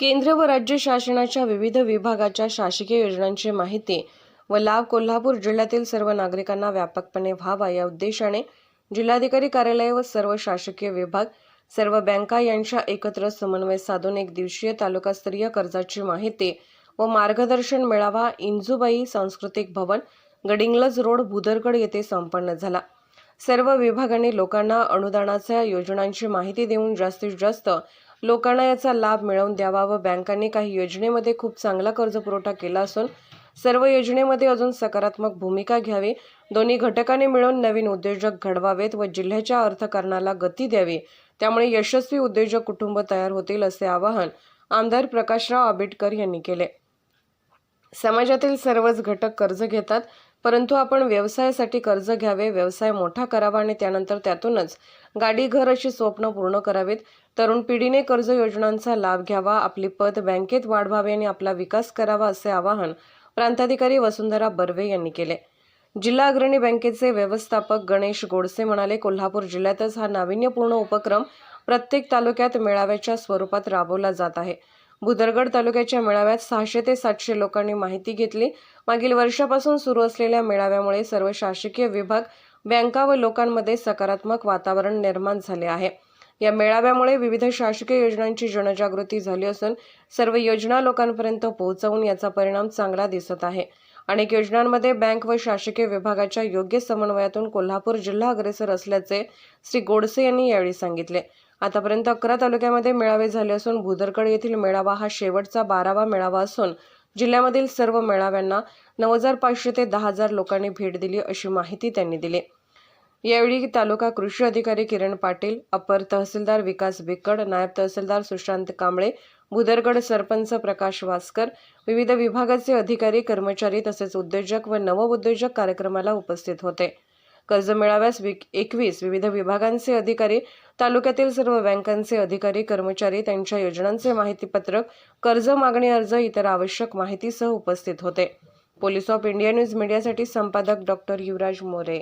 केंद्र व राज्य शासनाच्या विविध विभागाच्या शासकीय योजनांची माहिती व लाभ कोल्हापूर जिल्ह्यातील सर्व नागरिकांना व्यापकपणे व्हावा या उद्देशाने जिल्हाधिकारी कार्यालय व सर्व शासकीय विभाग सर्व बँका यांच्या एकत्र समन्वय साधून एक दिवसीय तालुकास्तरीय कर्जाची माहिती व मार्गदर्शन मेळावा इंजूबाई सांस्कृतिक भवन गडिंगलज रोड भुदरगड येथे संपन्न झाला. सर्व विभागाने लोकांना अनुदानाच्या योजनांची माहिती देऊन जास्तीत जास्त लोकांना याचा लाभ मिळवून द्यावा व बँकांनी काही योजनेमध्ये खूप चांगला कर्जपुरवठा केला असून सर्व योजनेमध्ये अजून सकारात्मक भूमिका घ्यावी. दोन्ही घटकांनी मिळून नवीन उद्योजक घडवावेत व जिल्ह्याच्या अर्थकारणाला गती द्यावी. त्यामुळे यशस्वी उद्योजक कुटुंब तयार होतील असे आवाहन आमदार प्रकाशराव आंबेडकर यांनी केले. समाजातील सर्वच घटक कर्ज घेतात. परंतु आपण व्यवसायासाठी कर्ज घ्यावे व्यवसाय मोठा करावा आणि त्यानंतर त्यातूनच गाडी घर अशी स्वप्न पूर्ण करावेत. तरुण पिढीने कर्ज योजनांचा लाभ घ्यावा आपली पद बँकेत वाढवावे आणि आपला विकास करावा असे आवाहन प्रांताधिकारी वसुंधरा बर्वे यांनी केले. जिल्हा अग्रणी बँकेचे व्यवस्थापक गणेश गोडसे म्हणाले कोल्हापूर जिल्ह्यातच हा नाविन्यपूर्ण उपक्रम प्रत्येक तालुक्यात मेळाव्याच्या स्वरूपात राबवला जात आहे. भुदरगड तालुक्याच्या मेळाव्यात सहाशे ते सातशे लोकांनी माहिती घेतली. मागील वर्षापासून सुरू असलेल्या मेळाव्यामुळे सर्व शासकीय विभाग बँका व लोकांमध्ये सकारात्मक वातावरण निर्माण झाले आहे. या मेळाव्यामुळे विविध शासकीय योजनांची जनजागृती झाली असून सर्व योजना लोकांपर्यंत पोहोचवून याचा परिणाम चांगला दिसत आहे. अनेक योजनांमध्ये बँक व शासकीय विभागाच्या योग्य समन्वयातून कोल्हापूर जिल्हा अग्रेसर असल्याचे श्री गोडसे यांनी यावेळी सांगितले. आतापर्यंत अकरा तालुक्यामध्ये मेळावे झाले असून भुदरकड येथील मेळावा हा शेवटचा बारावा मेळावा असून जिल्ह्यामधील सर्व मेळाव्यांना नऊ हजार पाचशे ते दहा हजार लोकांनी भेट दिली अशी माहिती त्यांनी दिली. यावेळी तालुका कृषी अधिकारी किरण पाटील अपर तहसीलदार विकास बिकड नायब तहसीलदार सुशांत कांबळे भुदरगड सरपंच प्रकाश वासकर विविध विभागाचे अधिकारी कर्मचारी तसेच उद्योजक व नवउद्योजक कार्यक्रमाला उपस्थित होते. कर्ज मेळाव्यास एकवीस विविध विभागांचे अधिकारी तालुक्यातील सर्व बँकांचे अधिकारी कर्मचारी त्यांच्या योजनांचे माहितीपत्रक कर्ज मागणी अर्ज इतर आवश्यक माहितीसह उपस्थित होते. पोलीस ऑफ इंडिया न्यूज मीडियासाठी संपादक डॉक्टर युवराज मोरे.